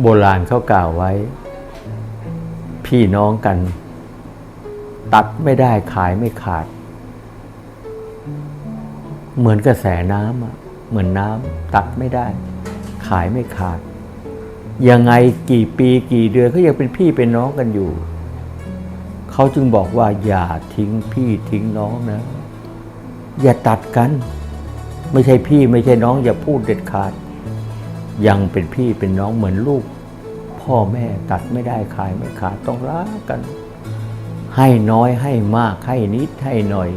โบราณเขากล่าวไว้ พี่น้องกัน ตัดไม่ได้ขายไม่ขาด เหมือนกระแสน้ำเหมือนน้ำตัดไม่ได้ ขายไม่ขาด ยังไงกี่ปีกี่เดือนเขายังเป็นพี่เป็นน้องกันอยู่เขาจึงบอกว่าอย่าทิ้งพี่ทิ้งน้องนะ อย่าตัดกัน ไม่ใช่พี่ไม่ใช่น้องอย่าพูดเด็ดขาด ยังเป็นพี่เป็นน้องเหมือนลูก พ่อแม่ตัดไม่ได้ขายไม่ขาดต้องรักกัน ให้น้อยให้มากให้นิดให้หน่อย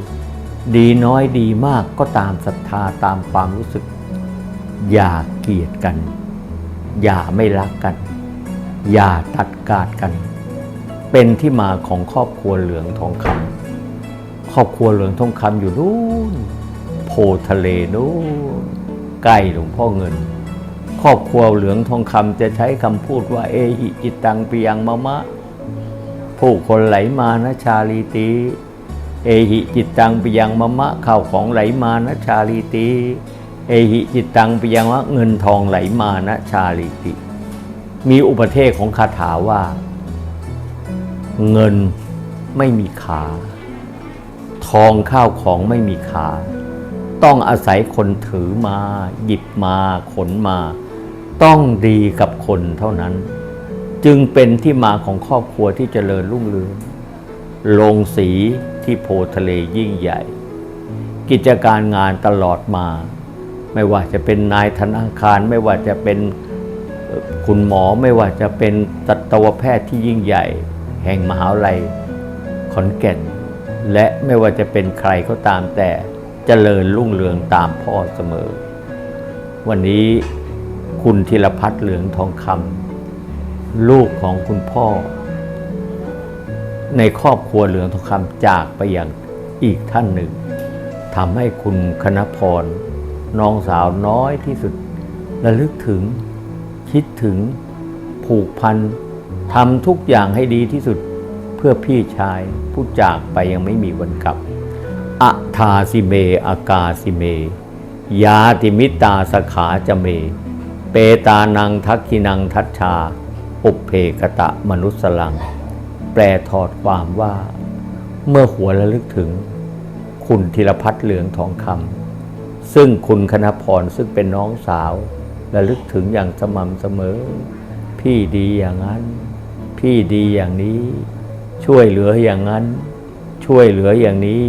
ดีน้อยดีมากก็ตามศรัทธาตามความรู้สึก อย่าเกลียดกัน อย่าไม่รักกัน อย่าตัดกาดกัน เป็นที่มาของครอบครัวเหลืองทองคำครอบครัวเหลืองทองคำอยู่นู่นโพทะเลนู่นใกล้หลวงพ่อเงิน ครอบครัวเหลืองทองคำจะใช้คำพูดว่า เอหิจิตตังปิยังมะมะ ผู้คนไหลมานะชาลีตีเอหิจิตตังปิยังมะมะข้าวของไหลมานะชาลีตีเอหิจิตตังปิยังมะเงินทองไหลมานะชาลีติ มีอุปเทศของคาถาว่า เงินไม่มีขา ทองข้าวของไม่มีขา ต้องอาศัยคนถือมา หยิบมาขนมา ต้องดีกับคนเท่านั้น จึงเป็นที่มาของครอบครัวที่เจริญรุ่งเรืองลงสีที่โพทะเลยิ่งใหญ่ กิจการงานตลอดมา ไม่ว่าจะเป็นนายธนาคาร ไม่ว่าจะเป็นคุณหมอไม่ว่าจะเป็นสัตวแพทย์ที่ยิ่งใหญ่ แห่งมหาวิทยาลัยขอนแก่น และไม่ว่าจะเป็นใครก็ตามแต่เจริญรุ่งเรืองตามพ่อเสมอ วันนี้ คุณธีรพัฒน์เหลืองทองคำลูกของคุณพ่อ ในครอบครัวเหลืองทองคำจากไปอย่างอีกท่านหนึ่งทำให้คุณคณพร น้องสาวน้อยที่สุดระลึกถึง คิดถึง ผูกพันทำทุกอย่างให้ดีที่สุดเพื่อพี่ชายผู้จากไปยังไม่มีวันกลับอะทาสิเมอากาสิเม ยาติมิตาสขาจะเม เปตานังทักขินังทัชชา อุเพกตะมนุสสลัง แปลถอดความว่า เมื่อหัวระลึกถึง คุณธีรพัฒน์เหลืองทองคำซึ่งคุณคณพรซึ่งเป็นน้องสาวระลึกถึงอย่างสม่ำเสมอ พี่ดีอย่างนั้น พี่ดีอย่างนี้ ช่วยเหลืออย่างนั้น ช่วยเหลืออย่างนี้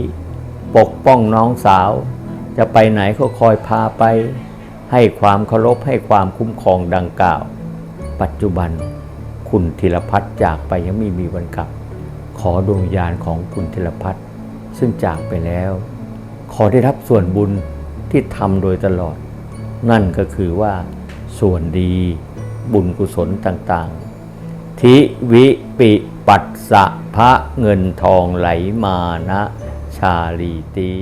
ปกป้องน้องสาว จะไปไหนก็คอยพาไป ให้ความเคารพให้ความคุ้มครองดังกล่าว ปัจจุบันคุณธีรพัฒน์จากไปยังไม่มีวันกลับ ขอดวงวิญญาณของคุณธีรพัฒน์ซึ่งจากไปแล้ว ขอได้รับส่วนบุญที่ทำโดยตลอด นั่นก็คือว่า ส่วนดีบุญกุศลต่างๆ ทิวิปิปัสสะพระเงินทองไหลมานะ ชาลีตี